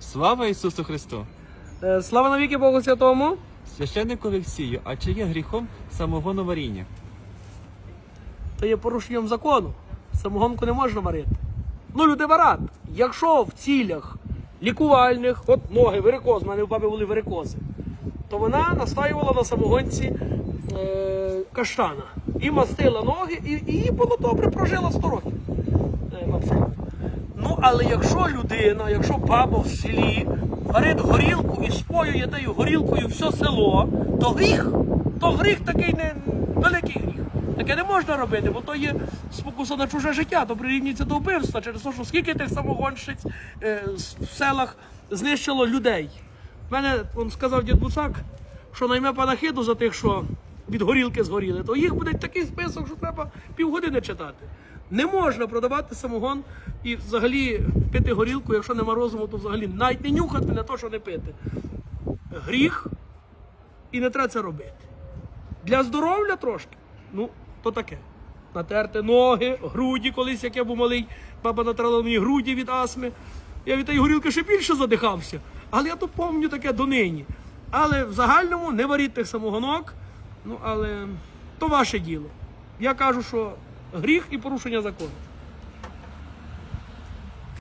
Слава Ісусу Христу! Е, Слава навіки Богу Святому. Священник Олексію, а чи є гріхом самогоноваріння? То є порушенням закону. Самогонку не можна варити. Ну, люди варять. Якщо в цілях лікувальних, от ноги, варикоз, в мене в баби були варикози, то вона настаювала на самогонці е, каштана. І мастила ноги, і, і їй було добре, прожила 100 років. Е, бабця. Але якщо людина, якщо баба в селі варить горілку і споює тою горілкою все село, то гріх, то гріх такий не великий гріх. Таке не можна робити, бо то є спокуса на чуже життя, то прирівнюється до вбивства через те, що скільки тих самогонщиць е, в селах знищило людей. В мене он сказав дід Буцак, що найме панахиду за тих, що від горілки згоріли, то їх буде такий список, що треба півгодини читати. Не можна продавати самогон і взагалі пити горілку, якщо нема розуму, то взагалі навіть не нюхати, не то, що не пити. Гріх і не треба це робити. Для здоров'я трошки, ну, то таке. Натерти ноги, груді, колись, як я був малий, баба натрала мені груді від астми. Я від тієї горілки ще більше задихався. Але я то пам'ятаю таке донині. Але в загальному не варіть тих самогонок, ну але то ваше діло. Я кажу, що гріх і порушення закону.